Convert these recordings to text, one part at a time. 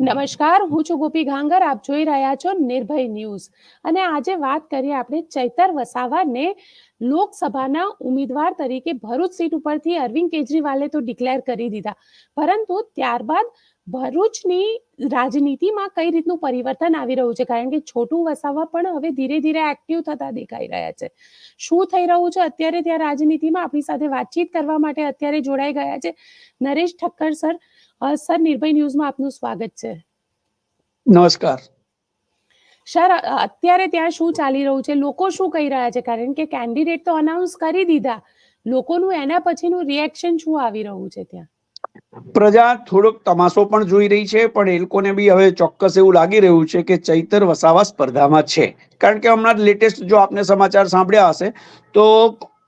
નમસ્કાર, હું છું ગોપી ઘાંગર, આપ જોઈ રહ્યા છો નિર્ભય ન્યૂઝ. અને આજે વાત કરીએ આપણે ચૈતર વસાવાને લોકસભાના ઉમેદવાર તરીકે ભરૂચ સીટ ઉપરથી અરવિંદ કેજરીવાલે તો ડિક્લેર કરી દીધા. પરંતુ ત્યારબાદ ભરૂચની રાજનીતિમાં કઈ રીતનું પરિવર્તન આવી રહ્યું છે? કારણ કે છોટું વસાવા પણ હવે ધીરે ધીરે એક્ટિવ થતા દેખાઈ રહ્યા છે. શું થઈ રહ્યું છે? અત્યારે ત્યાં રાજનીતિમાં આપણી સાથે વાતચીત કરવા માટે અત્યારે જોડાઈ ગયા છે. નરેશ ઠક્કર, સર સર નિર્ભય ન્યૂઝમાં આપનું સ્વાગત છે નમસ્કાર સર અત્યારે ત્યાં શું ચાલી રહ્યું છે લોકો શું કહી રહ્યા છે કારણ કે કેન્ડિડેટ તો અનાઉન્સ કરી દીધા લોકોનું એના પછીનું રિએક્શન શું આવી રહ્યું છે ત્યાં પ્રજા થોડોક તમાશો પણ જોઈ રહી છે પણ એ લોકોને બી હવે ચોક્કસ એવું લાગી રહ્યું છે કે ચૈતર વસાવા સ્પર્ધામાં છે. કારણ કે હમણાં લેટેસ્ટ જો આપને સમાચાર સાંભળ્યા હશે તો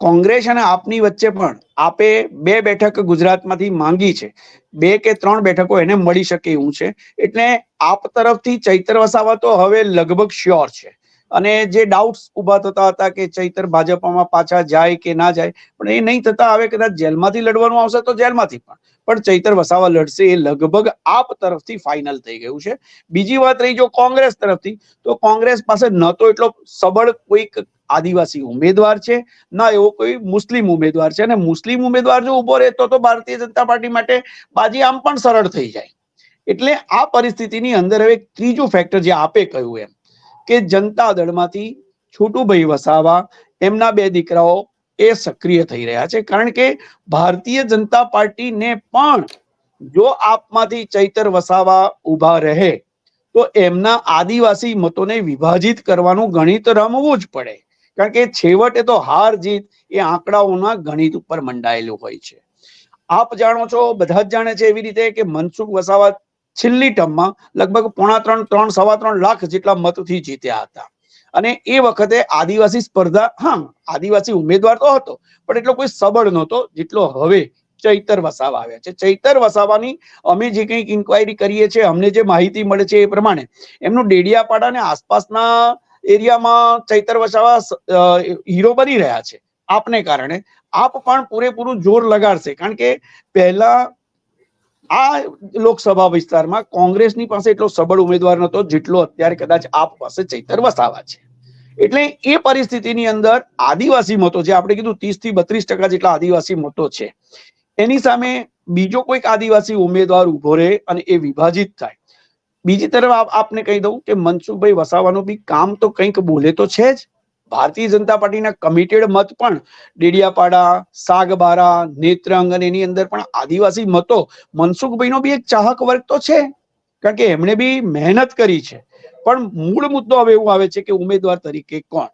કોંગ્રેસ અને આપની વચ્ચે પણ આપે બે બેઠક ગુજરાતમાંથી માંગી છે. બે કે ત્રણ બેઠકો એને મળી શકે એવું છે. એટલે આપ તરફથી ચૈતર વસાવા તો હવે લગભગ શ્યોર છે. અને જે ડાઉટ્સ ઊભા થતા હતા કે ચૈતર ભાજપમાં પાછા જાય કે ના જાય, પણ એ નહીં થતા, હવે કદાચ જેલમાંથી લડવાનું આવશે તો જેલમાંથી પણ. પણ ચૈતર વસાવા લડશે એ લગભગ આપ તરફથી ફાઇનલ થઈ ગયું છે. બીજી વાત રહી જો કોંગ્રેસ તરફથી, તો કોંગ્રેસ પાસે ન તો એટલો સબળ કોઈક આદિવાસી ઉમેદવાર છે, ના એવો કોઈ મુસ્લિમ ઉમેદવાર છે. અને મુસ્લિમ ઉમેદવાર જો ઊભો રહેતો તો ભારતીય જનતા પાર્ટી માટે બાજી આમ પણ સરળ થઈ જાય. એટલે આ પરિસ્થિતિની અંદર હવે ત્રીજું ફેક્ટર જે આપે કહ્યું એમ, કે જનતા દળમાંથી છોટુભાઈ વસાવા, એમના બે દીકરાઓ એ સક્રિય થઈ રહ્યા છે. કારણ કે ભારતીય જનતા પાર્ટીને પણ જો આપમાંથી ચૈતર વસાવા ઊભા રહે, તો એમના આદિવાસી મતોને વિભાજિત કરવાનું ગણિત રમવું જ પડે. કારણ કે છેવટે તો હાર જીત એ આંકડાઓના ગણિત ઉપર મંડાયેલું હોય છે. આપ જાણો છો, બધા જ જાણે છે એવી રીતે કે મનસુખ વસાવા છેલ્લી ટર્મમાં લગભગ પોણા ત્રણ ત્રણ, સવા ત્રણ લાખ જેટલા મતથી જીત્યા હતા. અને એ વખતે આદિવાસી સ્પર્ધા, હા, આદિવાસી ઉમેદવાર તો હતો, પણ એટલો કોઈ સબળ નહોતો જેટલો હવે ચૈતર વસાવા આવ્યા છે. ચૈતર વસાવાની અમે જે કંઈક ઇન્ક્વાયરી કરીએ છીએ, અમને જે માહિતી મળે છે એ પ્રમાણે એમનું ડેડિયાપાડા અને આસપાસના એરિયામાં ચૈતર વસાવા હીરો બની રહ્યા છે. આપને કારણે આપ પણ પૂરેપૂરું જોર લગાડશે. કારણ કે પહેલા આ લોકસભા વિસ્તારમાં કોંગ્રેસની પાસે એટલો સબળ ઉમેદવાર નતો જેટલો અત્યારે કદાચ આપ પાસે ચૈતર વસાવા છે. એટલે એ પરિસ્થિતિની અંદર આદિવાસી મતો, જે આપણે કીધું ત્રીસથી બત્રીસ ટકા જેટલા આદિવાસી મતો છે, એની સામે બીજો કોઈક આદિવાસી ઉમેદવાર ઊભો રહે અને એ વિભાજિત થાય. બીજી તરફ આપ- આપને કહી દઉં કે મનસુખભાઈ વસાવાનું બી કામ તો કંઈક બોલે તો છે જ. ભારતીય જનતા પાર્ટીના કમિટેડ મત પણ ડેડિયાપાડા, સાગબારા, નેત્રંગ અને એની અંદર પણ આદિવાસી મતો મનસુખભાઈનો બી એક ચાહક વર્ગ તો છે. કારણ કે એમણે બી મહેનત કરી છે. પણ મૂળ મુદ્દો હવે એવું આવે છે કે ઉમેદવાર તરીકે કોણ?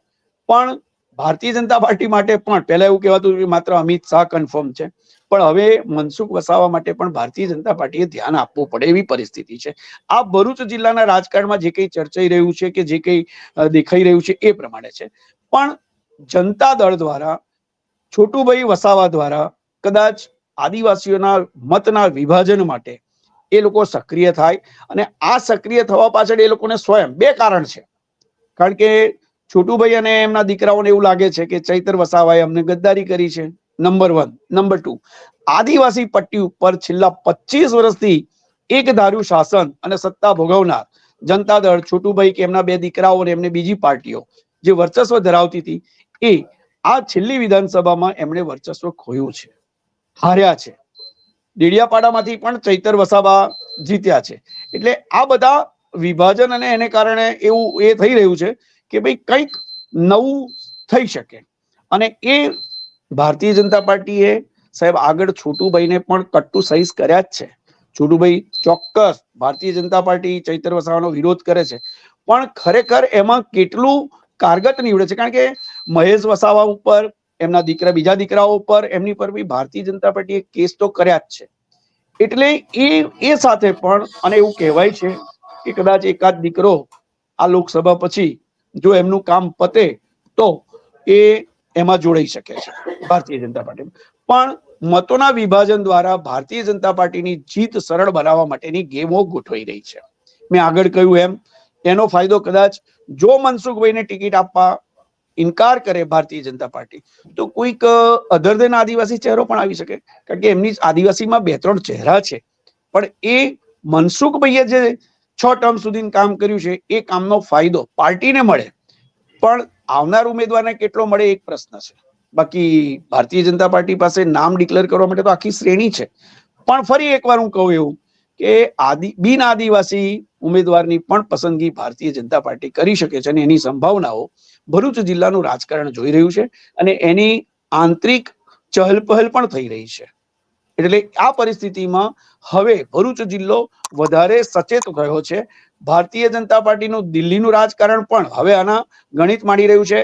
પણ ભારતીય જનતા પાર્ટી માટે પણ પહેલા એવું કહેવાતું કે માત્ર અમિત શાહ કન્ફર્મ છે. પણ હવે મનસુખ વસાવા માટે પણ ભારતીય જનતા પાર્ટીએ ધ્યાન આપવું પડે એવી પરિસ્થિતિ છે. આ ભરૂચ જિલ્લાના રાજકારણમાં જે કંઈ ચર્ચાઈ રહ્યું છે કે જે કંઈ દેખાઈ રહ્યું છે એ પ્રમાણે છે. પણ જનતા દળ દ્વારા, છોટુભાઈ વસાવા દ્વારા, કદાચ આદિવાસીઓના મતના વિભાજન માટે એ લોકો સક્રિય થાય અને આ સક્રિય થવા પાછળ એ લોકોને સ્વયં બે કારણ છે. કારણ કે છોટુભાઈ અને એમના દીકરાઓને એવું લાગે છે કે ચૈતર વસાવાએ અમને ગદ્દારી કરી છે. નંબર વન નંબર ટુ આદિવાસી પટ્ટી ઉપર છેલ્લા પચીસ વર્ષથી એક ધાર્યું શાસન અને સત્તા ભોગવનાર જનતા દળ છોટુભાઈ કે એમના બે દીકરાઓ અને એમને બીજી પાર્ટીઓ જે વર્ચસ્વ ધરાવતી હતી, એ આ છેલ્લી વિધાનસભામાં એમણે વર્ચસ્વ ખોયું છે. હાર્યા છે. ડેડિયાપાડામાંથી પણ ચૈતર વસાવા જીત્યા છે. એટલે આ બધા વિભાજન અને એને કારણે એવું એ થઈ રહ્યું છે કે ભાઈ કંઈક નવું થઈ શકે. અને એ ભારતીય જનતા પાર્ટીએ સાહેબ આગળ છોટુભાઈને પણ કટ્ટુ સહીસ કર્યા જ છે. છોટુભાઈ ચોક્કસ ભારતીય જનતા પાર્ટી ચૈતર વસાવાનો વિરોધ કરે છે. પણ ખરેખર એમાં કેટલું કારગત નીવડે છે? કારણ કે મહેશ વસાવા ઉપર, એમના દીકરા, બીજા દીકરાઓ ઉપર, એમની પર બી ભારતીય જનતા પાર્ટીએ કેસ તો કર્યા જ છે. એટલે એ એ સાથે પણ, અને એવું કહેવાય છે કે કદાચ એકાદ દીકરો આ લોકસભા પછી જો એમનું કામ પતે તો એ એમાં જોડાઈ શકે છે, ભારતીય જનતા પાર્ટી પણ મતોના વિભાજન દ્વારા ભારતીય જનતા પાર્ટીની જીત સરળ બનાવવા માટેની ગેમો ગોઠવાઈ રહી છે. મેં આગળ કહ્યું એમ, એનો ફાયદો કદાચ જો મનસુખભાઈને ટિકિટ આપવા ઇનકાર કરે ભારતીય જનતા પાર્ટી, તો કોઈક અધર દેન આદિવાસી ચહેરો પણ આવી શકે. કારણ કે એમની આદિવાસીમાં બે ત્રણ ચહેરા છે. પણ એ મનસુખભાઈએ જે છ ટર્મ સુધી કામ કર્યું છે, એ કામનો ફાયદો પાર્ટીને મળે. પણ આવનાર ઉમેદવારને કેટલો મળે એક પ્રશ્ન છે. બાકી ભારતીય જનતા પાર્ટી પાસે નામ ડિક્લેર કરવા માટે તો આખી શ્રેણી છે. પણ ફરી એકવાર હું કહું એવું કે આદિ, બિન આદિવાસી ઉમેદવારની પણ પસંદગી ભારતીય જનતા પાર્ટી કરી શકે છે અને એની સંભાવનાઓ ભરૂચ જિલ્લાનું રાજકારણ જોઈ રહ્યું છે અને એની આંતરિક ચહલપહલ પણ થઈ રહી છે. એટલે આ પરિસ્થિતિમાં હવે ભરૂચ જિલ્લો વધારે સચેત ગયો છે. ભારતીય જનતા પાર્ટીનું દિલ્હીનું રાજકારણ પણ હવે આના ગણિત માંડી રહ્યું છે.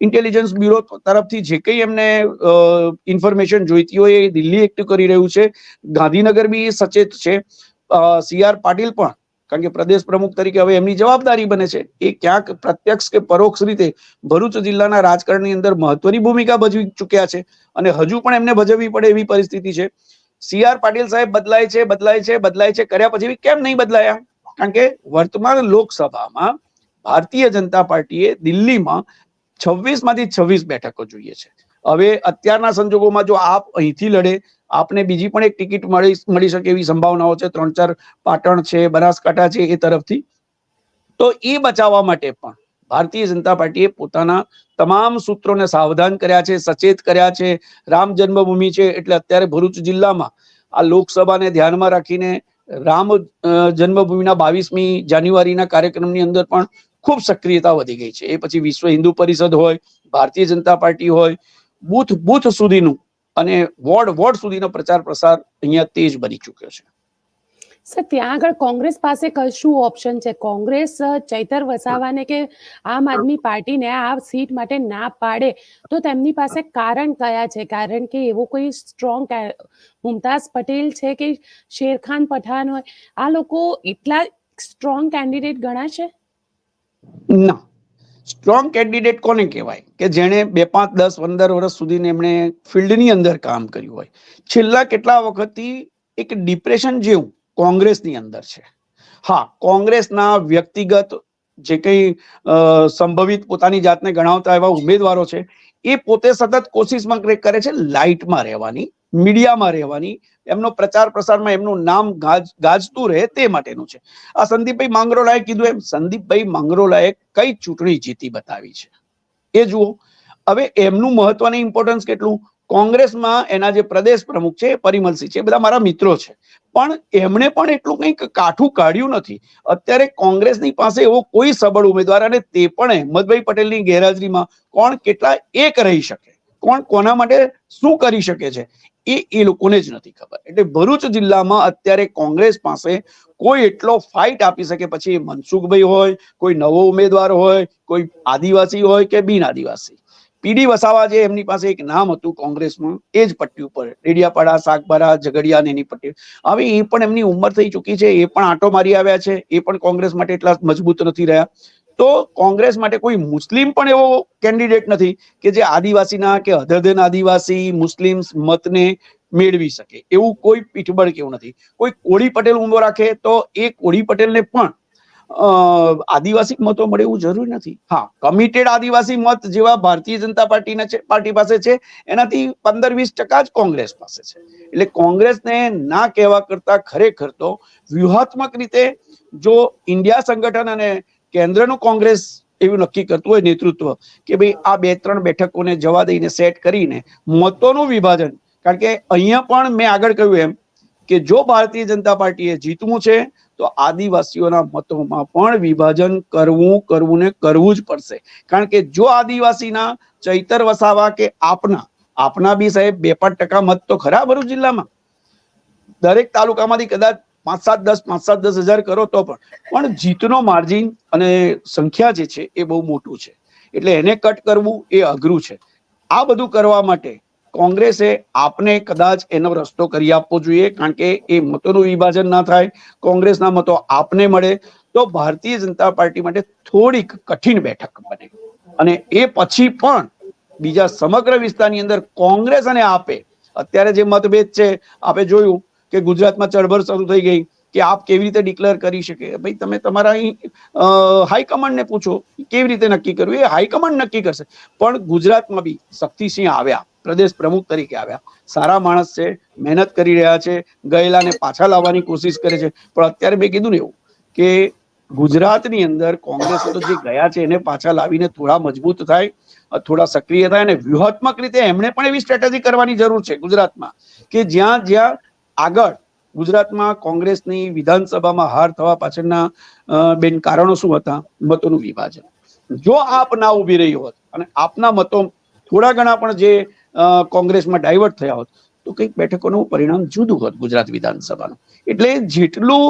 ઇન્ટેલિજન્સ બ્યુરો તરફથી જે કંઈ એમને ઇન્ફોર્મેશન જોઈતી હોય એ દિલ્હી એકઠું કરી રહ્યું છે. ગાંધીનગર બી સચેત છે. સી આર પાટીલ પણ કારણ કે પ્રદેશ પ્રમુખ તરીકે હવે એમની જવાબદારી બને છે. એ ક્યાંક પ્રત્યક્ષ કે પરોક્ષ રીતે ભરૂચ જિલ્લાના રાજકારણની અંદર મહત્વની ભૂમિકા ભજવી ચૂક્યા છે અને હજુ પણ એમને ભજવવી પડે એવી પરિસ્થિતિ છે. સી આર પાટીલ સાહેબ બદલાય છે બદલાય છે બદલાય છે. કર્યા પછી કેમ નહીં બદલાયા? કારણ કે વર્તમાન લોકસભામાં ભારતીય જનતા પાર્ટીએ દિલ્હીમાં છવ્વીસમાંથી છવ્વીસ બેઠકો જોઈએ છે. હવે અત્યારના સંજોગોમાં જો આપ અહીંથી લડે આપને બીજી પણ એક ટિકિટ મળી મળી શકે એવી સંભાવનાઓ છે. ત્રણ ચાર પાટણ છે, બનાસકાંઠા છે, એ તરફથી. તો એ બચાવવા માટે પણ ભારતીય જનતા પાર્ટીએ પોતાના તમામ સૂત્રોને સાવધાન કર્યા છે, સચેત કર્યા છે. રામ જન્મભૂમિ છે એટલે અત્યારે ભરૂચ જિલ્લામાં આ લોકસભાને ધ્યાનમાં રાખીને રામ જન્મભૂમિના બાવીસમી જાન્યુઆરીના કાર્યક્રમની અંદર પણ ખૂબ સક્રિયતા વધી ગઈ છે. એ પછી વિશ્વ હિન્દુ પરિષદ હોય, ભારતીય જનતા પાર્ટી હોય, બૂથ બૂથ સુધીનું અને વોર્ડ વોર્ડ સુધીનો પ્રચાર પ્રસાર અહીંયા તેજ બની ચૂક્યો છે. સર ત્યાં આગળ કોંગ્રેસ પાસે કશું ઓપ્શન છે? કોંગ્રેસ ચૈતર વસાવાને કે આમ આદમી પાર્ટીને આ સીટ માટે ના પાડે તો તેમની પાસે કારણ કયા છે? કારણ કે એવો કોઈ સ્ટ્રોંગ મુમતાઝ પટેલ છે કે શેરખાન પઠાણ હોય આ લોકો એટલા સ્ટ્રોંગ કેન્ડિડેટ ગણાશે? ના. સ્ટ્રોંગ કેન્ડિડેટ કોને કહેવાય? કે જેણે બે પાંચ દસ પંદર વર્ષ સુધી એમણે ફિલ્ડની અંદર કામ કર્યું હોય. છેલ્લા કેટલા વખતથી એક ડિપ્રેશન જેવું કોંગ્રેસની અંદર છે. હા, કોંગ્રેસના વ્યક્તિગત જે કંઈ સંભવિત પોતાની જાતને ગણાવતા એવા ઉમેદવારો છે, એ પોતે સતત કોશિશમાં કરે છે, લાઇટમાં રહેવાની. મીડિયામાં રહેવાની, એમનો પ્રચાર પ્રસારમાં એમનું નામ ગાજ, ગાજતું રહે તે માટેનું છે. આ સંદીપભાઈ માંગરોલાએ કીધું એમ, સંદીપભાઈ માંગરોલાએ કઈ ચૂંટણી જીતી બતાવી છે? એ જુઓ, હવે એમનું મહત્વની ઇમ્પોર્ટન્સ કેટલું? કોંગ્રેસમાં એના જે પ્રદેશ પ્રમુખ છે, પરિમલસિંહ છે બધા મારા મિત્રો છે. પણ એમણે પણ એટલું કંઈક કાઠું કાઢ્યું નથી. અત્યારે કોંગ્રેસની પાસે એવો કોઈ સબળ ઉમેદવાર અને તે પણ અહેમદભાઈ પટેલની ગેરહાજરીમાં કોણ કેટલા એક રહી શકે? કોણ કોના માટે શું કરી શકે છે? એ એ લોકોને જ નથી ખબર. એટલે ભરૂચ જિલ્લામાં અત્યારે કોંગ્રેસ પાસે કોઈ એટલો ફાઇટ આપી શકે પછી મનસુખભાઈ હોય, કોઈ નવો ઉમેદવાર હોય, કોઈ આદિવાસી હોય કે બિન આદિવાસી. પીડી વસાવા જે એમની પાસે એક નામ હતું કોંગ્રેસમાં એ જ પટ્ટી ઉપર. ડેડિયાપાડા, સાગબારા, ઝઘડિયા ને એની પટ્ટી. હવે એ પણ એમની ઉંમર થઈ ચૂકી છે, એ પણ આંટો મારી આવ્યા છે, એ પણ કોંગ્રેસ માટે એટલા મજબૂત નથી રહ્યા. તો કોંગ્રેસ માટે કોઈ મુસ્લિમ પણ એવો કેન્ડિડેટ નથી કે જે આદિવાસીના કે અધર આદિવાસી મુસ્લિમ મતને મેળવી શકે. એવું કોઈ પીઠબળ કેવું નથી. કોઈ કોળી પટેલ ઊંધો રાખે તો એ કોળી પટેલને પણ આદિવાસી મતો મળે એવું જરૂરી નથી. હા કમિટેડ આદિવાસી મત જેવા ભારતીય જનતા પાર્ટીના છે, પાર્ટી પાસે છે, એનાથી પંદર વીસ ટકા જ કોંગ્રેસ પાસે છે. એટલે કોંગ્રેસને ના કહેવા કરતા ખરેખર તો વ્યૂહાત્મક રીતે જો ઇન્ડિયા સંગઠન અને કેન્દ્રનું કોંગ્રેસ એવું નક્કી કરતું હોય નેતૃત્વ કે ભાઈ આ બે ત્રણ બેઠકોને જવા દઈને સેટ કરીને મતોનું વિભાજન. કારણ કે અહીંયા પણ મેં આગળ કહ્યું એમ કે જો ભારતીય જનતા પાર્ટીએ જીતવું છે, તો આદિવાસીઓના મતોમાં પણ વિભાજન કરવું કરવું ને કરવું જ પડશે. કારણ કે જો આદિવાસીના ચૈતર વસાવા કે આપના આપના બી સાહેબ બે પાંચ ટકા મત તો ખરા ભરૂચ જિલ્લામાં. દરેક તાલુકામાંથી કદાચ પાંચ સાત દસ પાંચ સાત દસ હજાર કરો તો પણ. પણ જીતનો માર્જિન અને સંખ્યા જે છે એ બહુ મોટું છે. એટલે એને કટ કરવું એ અઘરું છે. આ બધું કરવા માટે કોંગ્રેસે આપને કદાચ એનો રસ્તો કરી આપવો જોઈએ, કારણ કે એ મતોનું વિભાજન ના થાય, કોંગ્રેસના મતો આપને મળે, તો ભારતીય જનતા પાર્ટી માટે થોડીક કઠિન બેઠક બને. અને એ પછી પણ બીજા સમગ્ર વિસ્તારની અંદર કોંગ્રેસ અને આપે, અત્યારે જે મતભેદ છે, આપે જોયું કે ગુજરાતમાં ચળવળ શરૂ થઈ ગઈ કે આપ કેવી રીતે ડિક્લેર કરી શકે? ભાઈ, તમે તમારા અહીં હાઈકમાન્ડને પૂછો, કેવી રીતે નક્કી કરવું એ હાઈકમાન્ડ નક્કી કરશે. પણ ગુજરાતમાં બી શક્તિસિંહ આવ્યા, પ્રદેશ પ્રમુખ તરીકે આવ્યા. સારા માણસ છે, મહેનત કરી રહ્યા છે, ગયેલાને પાછા લાવવાની કોશિશ કરે છે. પણ અત્યારે મેં કીધું ને એવું, કે ગુજરાતની અંદર કોંગ્રેસ તો જે ગયા છે, એને પાછા લાવીને થોડા મજબૂત થાય, થોડા સક્રિય થાય અને વ્યૂહાત્મક રીતે એમણે પણ એવી સ્ટ્રેટેજી કરવાની જરૂર છે ગુજરાતમાં. કે જ્યાં જ્યાં આગળ ગુજરાતમાં કોંગ્રેસની વિધાનસભામાં હાર થવા પાછળના બેન કારણો શું હતા? મતોનું વિભાજન. જો આપ ના ઊભી રહી હોત અને આપના મતો થોડા ઘણા પણ જે કોંગ્રેસમાં ડાયવર્ટ થયા હોત, તો કંઈક બેઠકોનું પરિણામ જુદું હોત ગુજરાત વિધાનસભાનું. એટલે જેટલું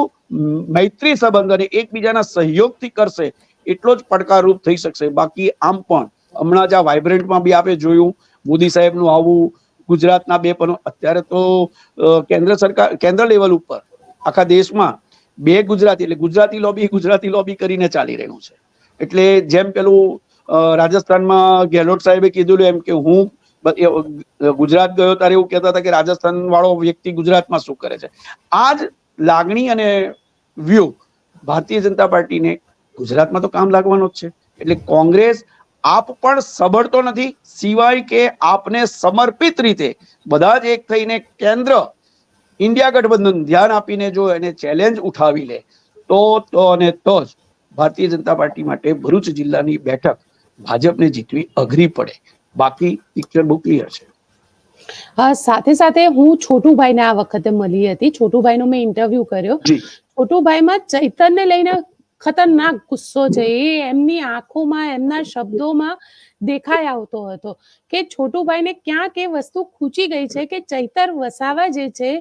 મૈત્રી સંબંધ અને એકબીજાના સહયોગથી કરશે, એટલો જ પડકારરૂપ થઈ શકશે. બાકી આમ પણ હમણાં જ આ વાઇબ્રન્ટમાં બી આપે જોયું, મોદી સાહેબનું આવું ગુજરાતના બે પણ અત્યારે તો કેન્દ્ર સરકાર, કેન્દ્ર લેવલ ઉપર આખા દેશમાં બે ગુજરાતી, એટલે ગુજરાતી લોબી ગુજરાતી લોબી કરીને ચાલી રહ્યું છે. એટલે જેમ પેલું રાજસ્થાનમાં ગેહલોત સાહેબે કીધું એમ કે હું ગુજરાત ગયો ત્યારે એવું કહેતા હતા કે રાજસ્થાન વાળો વ્યક્તિ ગુજરાતમાં શું કરે છે. આ જ લાગણી અને વ્યૂ ભારતીય જનતા પાર્ટીને ગુજરાતમાં તો કામ લાગવાનો જ છે. એટલે કોંગ્રેસ આપ પણ સબળતો નથી સિવાય કે આપને સમર્પિત રીતે. બધા જ એક થઈને કેન્દ્ર ઇન્ડિયા ગઠબંધન ધ્યાન આપીને જો એને ચેલેન્જ ઉઠાવી લે તો તો અને તો જ ભારતીય જનતા પાર્ટી માટે ભરૂચ જિલ્લાની બેઠક ભાજપને જીતવી અઘરી પડે. બાકી પિક્ચર બહુ ક્લિયર છે. સાથે સાથે હું છોટુભાઈને આ વખતે મળી હતી. છોટુભાઈનો મેં ઇન્ટરવ્યુ કર્યો. છોટુભાઈમાં ચૈતનને લઈને ખતરનાક ગુસ્સો છે. એ એમની આંખોમાં, એમના શબ્દોમાં દેખાઈ આવતો હતો કે છોટુભાઈને ક્યાંક એ વસ્તુ ખૂચી ગઈ છે કે ચૈતર વસાવા જે છે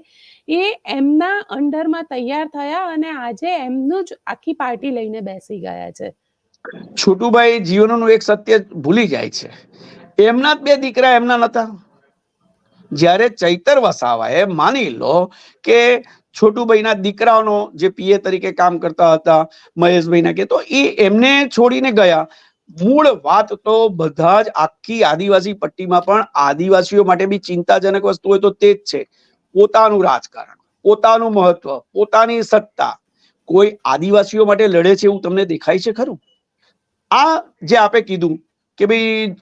એ એમના અંડરમાં તૈયાર થયા અને આજે એમનું જ આખી પાર્ટી લઈને બેસી ગયા છે. છોટુભાઈ જીવનનું એક સત્ય ભૂલી જાય છે. એમના જ બે દીકરા એમના નતા જ્યારે ચૈતર વસાવાએ માની લો કે છોટુભાઈના દીકરાનો જે પીએ તરીકે કામ કરતા હતા, મહેશભાઈના કે, તો એ એમને છોડીને ગયા. મૂળ વાત તો બધા જ આખી આદિવાસી પટ્ટીમાં પણ આદિવાસીઓ માટે બી ચિંતાજનક વસ્તુ હોય તો તે જ છે. પોતાનું રાજકારણ, પોતાનું મહત્વ, પોતાની સત્તા, કોઈ આદિવાસીઓ માટે લડે છે એવું તમને દેખાય છે ખરું? આ જે આપે કીધું કે ભાઈ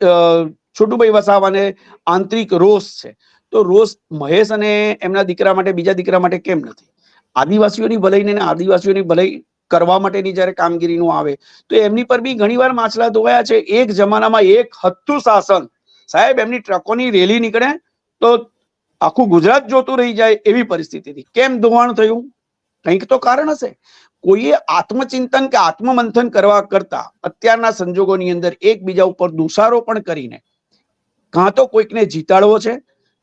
છોટુભાઈ વસાવાને આંતરિક રોષ છે. તો રોષ મહેશ અને એમના દીકરા માટે, બીજા દીકરા માટે કેમ નથી? આદિવાસીઓની ભલાઈને આદિવાસીઓની ભલાઈ કરવા માટેની જ્યારે કામગીરીનું આવે, તો એમની પર બી ઘણીવાર માછલા ધોવાયા છે. એક જમાનામાં એક હતું શાસન. સાહેબ, એમની ટ્રકોની રેલી નીકળે તો આખું ગુજરાત જોતું રહી જાય એવી પરિસ્થિતિ હતી કેમ ધોવાણ થયું? કંઈક તો કારણ હશે. કોઈએ આત્મચિંતન કે આત્મમંથન કરવા કરતા અત્યારના સંજોગોની અંદર એકબીજા ઉપર દુષારોપણ કરીને કાં તો કોઈકને જીતાડવો છે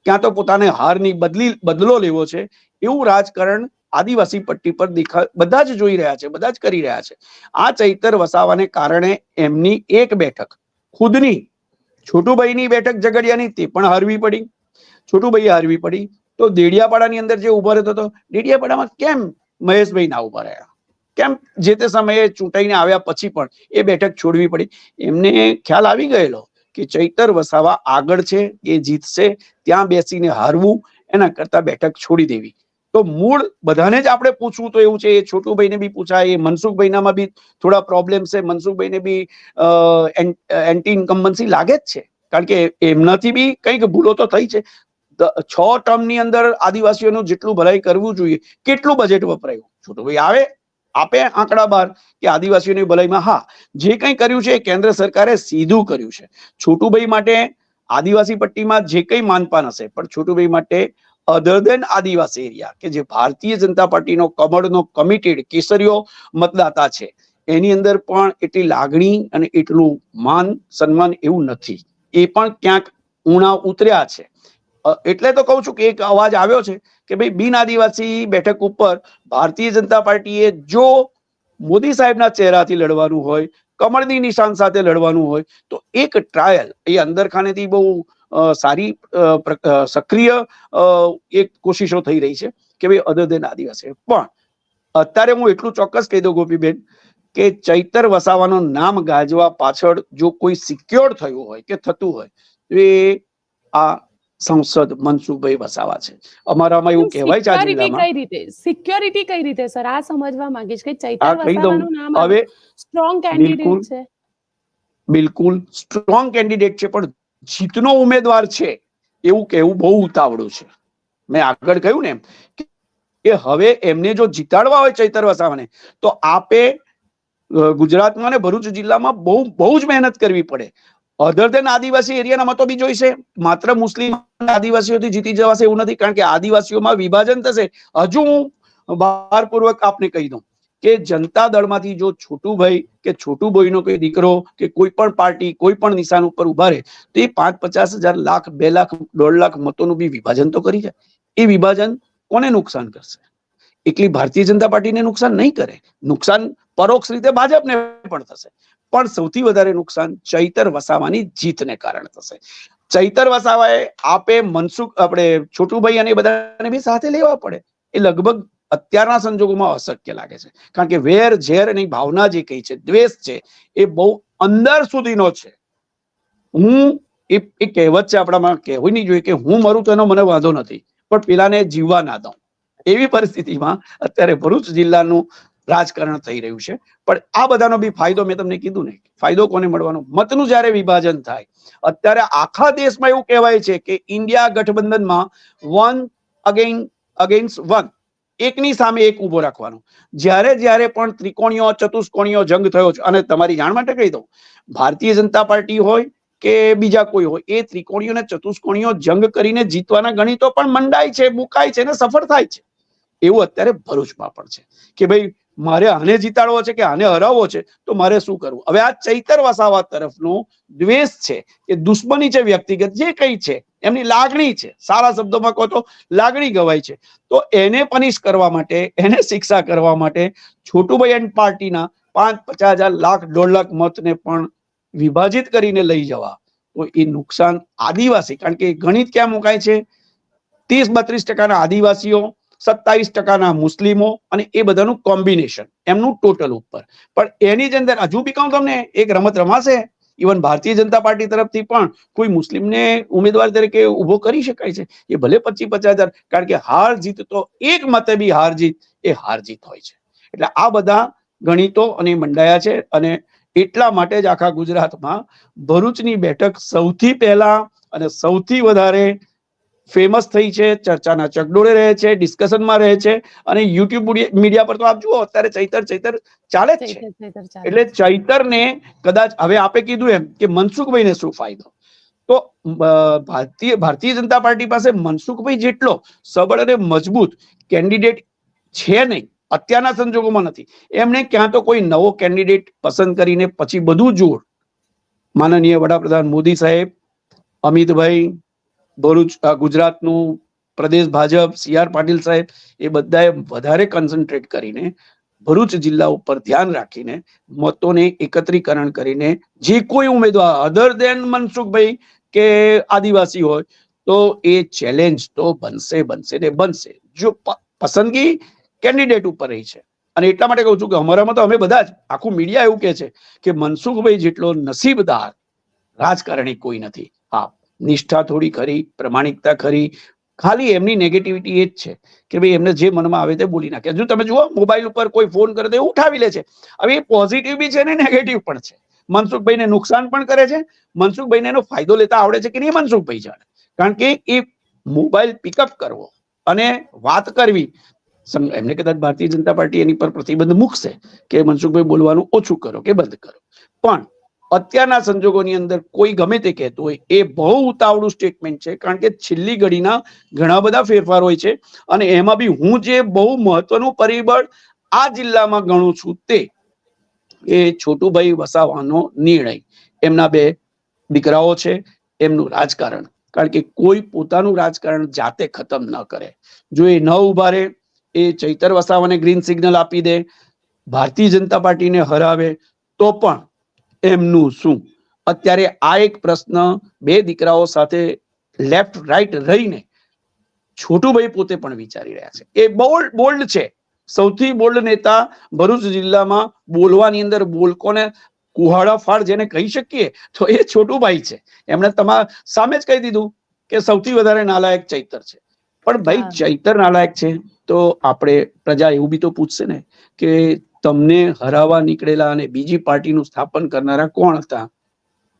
ક્યાં તો પોતાને હારની બદલી, બદલો લેવો છે. એવું રાજકારણ આદિવાસી પટ્ટી પર દેખા, બધા જ જોઈ રહ્યા છે, બધા જ કરી રહ્યા છે. આ ચૈતર વસાવાને કારણે એમની એક બેઠક, ખુદની, છોટુભાઈની બેઠક ઝઘડિયાની, તે પણ હારવી પડી. છોટુભાઈએ હારવી પડી. તો દેડિયાપાડાની અંદર જે ઊભો રહેતો હતો, દેડિયાપાડામાં કેમ મહેશભાઈ ના ઊભા રહ્યા? કેમ જે તે સમયે ચૂંટાઈને આવ્યા પછી પણ એ બેઠક છોડવી પડી? એમને ખ્યાલ આવી ગયેલો. કે ચૈતર વસાવા આગળ છે, એ જીતશે ત્યાં બેસીને હારવું, એના કરતા બેઠક છોડી દેવી. તો મૂળ બધાને જ આપણે પૂછવું તો એવું છે, એ છોટુભાઈને બી પૂછાય, એ મનસુખભાઈનામાં બી થોડા પ્રોબ્લેમ છે, મનસુખભાઈને બી એન્ટી ઇન્કમ્બન્સી લાગે જ છે. કારણ કે એમનાથી બી કંઈક ભૂલો તો થઈ છે. છ ટર્મની અંદર આદિવાસીઓનું જેટલું ભલાઈ કરવું જોઈએ, કેટલું બજેટ વપરાયું? છોટુભાઈ આવે? આપે આંકડા બાર કે આદિવાસીઓની ભલાઈમાં હા, જે કંઈ કર્યું છે કેન્દ્ર સરકારે સીધું કર્યું છે. છોટુભાઈ માટે આદિવાસી પટ્ટીમાં જે કંઈ માનપાન હશે, પણ છોટુભાઈ માટે અધર દેન આદિવાસી એરિયા, કે જે ભારતીય જનતા પાર્ટીનો કમળનો કમિટેડ કેસરીઓ મતદાતા છે, એની અંદર પણ એટલી લાગણી અને એટલું માન, સન્માન એવું નથી. એ પણ ક્યાંક ઉણા ઉતર્યા છે. એટલે તો કહું છું કે એક અવાજ આવ્યો છે કે ભાઈ બિન આદિવાસી બેઠક ઉપર ભારતીય જનતા પાર્ટીએ જો મોદી સાહેબના ચહેરાથી લડવાનું હોય, કમળની નિશાન સાથે લડવાનું હોય, તો એક ટ્રાયલ એ અંદરખાનેથી બહુ સારી સક્રિય એક કોશિશો થઈ રહી છે કે ભાઈ અધર દેન આદિવાસી. પણ અત્યારે હું એટલું ચોક્કસ કહી દઉં ગોપીબેન કે ચૈતર વસાવાનું નામ ગાજવા પાછળ જો કોઈ સિક્યોર થયું હોય કે થતું હોય એ આ સંસદ મનસુખભાઈ વસાવા છે. અમારામાં એવું કહેવાય છે આ જિલ્લામાં. કઈ રીતે? સિક્યોરિટી કઈ રીતે સર? આ સમજવા માંગીશ કે વસાવાનું નામ હવે સ્ટ્રોંગ કેન્ડિડેટ છે. બિલકુલ સ્ટ્રોંગ કેન્ડિડેટ છે પણ જીતનો ઉમેદવાર છે એવું કહેવું બહુ ઉતાવળું છે. મેં આગળ કહ્યું ને એમ કે હવે એમને જો જીતાડવા હોય ચૈતર વસાવાને તો આપે ગુજરાતમાં અને ભરૂચ જિલ્લામાં બહુ બહુ જ મહેનત કરવી પડે. અધર દેન આદિવાસી એરિયાના મતો બી જોઈશે. માત્ર મુસ્લિમ આદિવાસીઓથી જીતી જવાશે એવું નથી, કારણ કે આદિવાસીઓમાં વિભાજન થશે. હજુ હું ભારપૂર્વક આપને કહી દઉં કે જનતા દળમાંથી જો છોટુભાઈ કે છોટુભાઈનો કોઈ દીકરો કે કોઈ પણ પાર્ટી, કોઈ પણ નિશાન ઉપર ઊભા રહે, તો એ પાંચ પચાસ હજાર લાખ, બે લાખ, દોઢ લાખ મતોનું બી વિભાજન તો કરી જાય. એ વિભાજન કોને નુકસાન કરશે? એકલી ભારતીય જનતા પાર્ટીને નુકસાન નહીં કરે. નુકસાન પરોક્ષ રીતે ભાજપને પણ થશે. પણ સૌથી વધારે નુકસાન ચૈતર વસાવાની જીતને કારણે થશે. ચૈતર વસાવાએ આપે મનસુખ, આપણે છોટુભાઈ અને બધાને બી સાથે લેવા પડે. એ લગભગ અત્યારના સંજોગોમાં અશક્ય લાગે છે. કારણ કે વેર, ઝેર એની ભાવના જે કઈ છે, દ્વેષ છે, એ બહુ અંદર સુધીનો છે. હું એ એ કહેવત છે આપણામાં કહેવું નહીં જોઈએ કે હું મરું તો એનો મને વાંધો નથી. પણ પેલાને જીવવા ના દઉં. એવી પરિસ્થિતિમાં અત્યારે ભરૂચ જિલ્લાનું રાજકારણ થઈ રહ્યું છે. પણ આ બધાનો બી ફાયદો મેં તમને કીધું ને, ફાયદો કોને મળવાનો? મતનું જ્યારે વિભાજન થાય, અત્યારે આખા દેશમાં એવું કહેવાય છે કે ઇન્ડિયા ગઠબંધનમાં વન અગેન અગેન્સ્ટ વન એકની સામે એક ઊભો રાખવાનો. જ્યારે જ્યારે પણ ત્રિકોણીયો, ચતુષ્કોણીયો જંગ થયો છે, અને તમારી જાણ માટે કહી દઉં, ભારતીય જનતા પાર્ટી હોય કે બીજા કોઈ હોય, એ ત્રિકોણીયો ને ચતુષ્કોણીયો જંગ કરીને જીતવાના ગણિતો પણ મંડાય છે, મુકાય છે ને સફળ થાય છે. એવું અત્યારે ભરૂચમાં પણ છે. કે ભાઈ મારે આને જીતાડવો છે કે આને હરાવવો છે? તો મારે શું કરવું? હવે આ ચૈતર વસાવા તરફનો દ્વેષ છે કે દુશ્મની છે વ્યક્તિગત, જે કઈ છે, એમની લાગણી છે. સારા શબ્દોમાં કહો તો લાગણી ગવાય છે. તો એને પનિશ કરવા માટે, એને શિક્ષા કરવા માટે છોટુભાઈ એન્ડ પાર્ટીના પાંચ પચાસ હજાર લાખ દોઢ લાખ મતને પણ વિભાજિત કરીને લઈ જવા. તો એ નુકસાન આદિવાસી, કારણ કે ગણિત ક્યાં મુકાય છે? ત્રીસ બત્રીસ ટકાના આદિવાસીઓ સત્તાવીસ ટકાના મુસ્લિમો અને એ બધાનું કોમ્બિનેશન એમનું ટોટલ ઉપર. પણ એની જ અંદર, હજુ બી કહું તમને, એક રમત રમાશે ઇવન ભારતીય જનતા પાર્ટી તરફથી પણ કોઈ મુસ્લિમને ઉમેદવાર તરીકે ઊભો કરી શકાય છે. એ ભલે પચીસ પચાસ હજાર, કારણ કે હાર જીત તો એક મતે બી હાર જીત, એ હાર જીત હોય છે. એટલે આ બધા ગણિતો અને મંડાયા છે અને એટલા માટે જ આખા ગુજરાતમાં ભરૂચની બેઠક સૌથી પહેલા અને સૌથી વધારે ફેમસ થઈ છે ચર્ચાના ચકડોળે રહે છે ડિસ્કશનમાં રહે છે અને યુટ્યુબ મીડિયા પર તો આપ જુઓ અત્યારે ચૈતર ચૈતર ચાલે જ છે. એટલે ચૈતરને કદાચ હવે આપે કીધું એમ કે મનસુખભાઈને શું ફાયદો? તો ભારતીય ભારતીય જનતા પાર્ટી પાસે મનસુખભાઈ જેટલો સબળ અને મજબૂત કેન્ડિડેટ છે નહીં અત્યારના સંજોગોમાં નથી. એમણે ક્યાં તો કોઈ નવો કેન્ડિડેટ પસંદ કરીને પછી બધું જોડ માનનીય વડાપ્રધાન મોદી સાહેબ અમિતભાઈ ભરૂચ ગુજરાતનું પ્રદેશ ભાજપ, સી આર પાટીલ સાહેબ, એ બધાએ વધારે કોન્સન્ટ્રેટ કરીને ભરૂચ જિલ્લા ઉપર ધ્યાન રાખીને મતોને એકત્રીકરણ કરીને જે કોઈ ઉમેદવાર અધર દેન મનસુખભાઈ કે આદિવાસી હોય, તો એ ચેલેન્જ તો બનશે બનશે ને બનશે. જો પસંદગી કેન્ડિડેટ ઉપર રહી છે. અને એટલા માટે કહું છું કે અમારામાં તો અમે બધા જ, આખું મીડિયા એવું કહે છે કે મનસુખભાઈ જેટલો નસીબદાર રાજકારણી કોઈ નથી. નિષ્ઠા થોડી ખરી, પ્રમાણિકતા ખરી. ખાલી એમની નેગેટિવિટી એ જ છે કે ભાઈ એમને જે મનમાં આવે તે બોલી નાખે. હજુ તમે જુઓ મોબાઈલ ઉપર કોઈ ફોન કરે તો ઉઠાવી લે છે. હવે એ પોઝિટિવ બી છે ને નેગેટિવ પણ છે. મનસુખભાઈને નુકસાન પણ કરે છે. મનસુખભાઈને એનો ફાયદો લેતા આવડે છે કે નહીં મનસુખભાઈ જાણે. કારણ કે એ મોબાઈલ પિકઅપ કરવો અને વાત કરવી એમને કદાચ ભારતીય જનતા પાર્ટી એની પર પ્રતિબંધ મૂકશે કે મનસુખભાઈ બોલવાનું ઓછું કરો કે બંધ કરો. પણ અત્યારના સંજોગોની અંદર કોઈ ગમે તે કહેતું હોય, એ બહુ ઉતાવળું સ્ટેટમેન્ટ છે. કારણ કે છેલ્લી ઘડીના ઘણા બધા ફેરફાર હોય છે અને એમાં બી હું જે બહુ મહત્વનું પરિબળ આ જિલ્લામાં ગણું છું તે એ છોટુભાઈ વસાવાનો નિર્ણય. એમના બે દીકરાઓ છે, એમનું રાજકારણ. કારણ કે કોઈ પોતાનું રાજકારણ જાતે ખતમ ન કરે. જો એ ન ઊભા રહે એ ચૈતર વસાવાને ગ્રીન સિગ્નલ આપી દે, ભારતીય જનતા પાર્ટીને હરાવે, તો પણ એમનું શું? અત્યારે આ એક પ્રશ્ન બે દીકરાઓ સાથે લેફ્ટ રાઈટ રહીને છોટુભાઈ પોતે પણ વિચારી રહ્યા છે. એ બોલ્ડ બોલ્ડ છે. સૌથી બોલ્ડ નેતા ભરૂચ જિલ્લામાં બોલવાની અંદર બોલકોને કુહાડા ફાળ જેને કહી શકીએ તો એ છોટુભાઈ છે. એમણે તમા સામે જ કહી દીધું કે સૌથી વધારે નાલાયક ચૈતર છે. પણ ભાઈ ચૈતર નાલાયક છે? તો આપણે પ્રજા એવું બી તો પૂછશે ને કે તમને હરાવા નીકળેલા અને બીજી પાર્ટીનું સ્થાપન કરનારા કોણ હતા?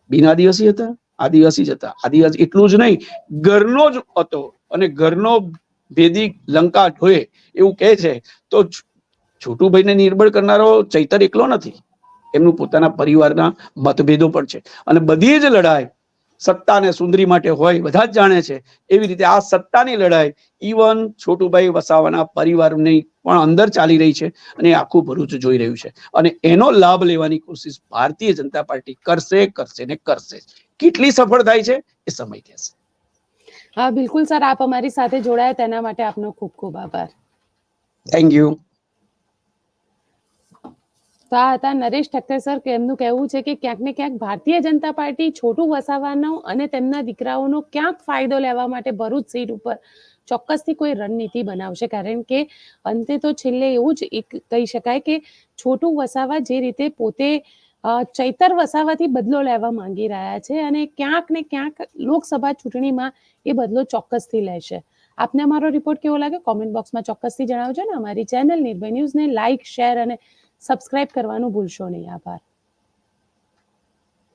બિન આદિવાસી હતા? આદિવાસી જ હતા. આદિવાસી એટલું જ નહીં, ઘરનો જ હતો અને ઘરનો ભેદી લંકા ઢોએ એવું કહે છે. તો છોટુભાઈને નિર્બળ કરનારો ચૈતર એકલો નથી. એમનું પોતાના પરિવારના મતભેદો પણ છે. અને બધી જ લડાઈ સત્તા અને સુંદરી માટે હોય બધા જ જાણે છે. એવી રીતે આ સત્તાની લડાઈ ઇવન છોટુભાઈ વસાવાના પરિવારની પણ અંદર ચાલી રહી છે અને આખું ભરૂચ જોઈ રહ્યું છે. અને એનો લાભ લેવાની કોશિશ ભારતીય જનતા પાર્ટી કરશે કરશે ને કરશે. કેટલી સફળ થાય છે એ સમય કહેશે હા બિલકુલ સર. આપ અમારી સાથે જોડાયા તેના માટે આપનો ખૂબ ખૂબ આભાર. થેન્ક યુ તો હતા નરેશ ઠક્કર સર કે એમનું કહેવું છે કે ક્યાંક ને ક્યાંક ભારતીય જનતા પાર્ટી છોટું વસાવાનો અને તેમના દીકરાઓનો ક્યાંક ફાયદો લેવા માટે ભરૂચ સીટ ઉપર ચોક્કસથી કોઈ રણનીતિ બનાવશે. કારણ કે અંતે તો છેલ્લે એવું જ એક કહી શકાય કે છોટું વસાવા જે રીતે પોતે ચૈતર વસાવાથી બદલો લેવા માંગી રહ્યા છે અને ક્યાંક ને ક્યાંક લોકસભા ચૂંટણીમાં એ બદલો ચોક્કસથી લેશે. આપને અમારો રિપોર્ટ કેવો લાગે કોમેન્ટ બોક્સમાં ચોક્કસથી જણાવજો ને અમારી ચેનલ નિર્ભય ન્યૂઝને લાઇક શેર અને સબસ્ક્રાઇબ કરવાનું ભૂલશો નહીં. આભાર.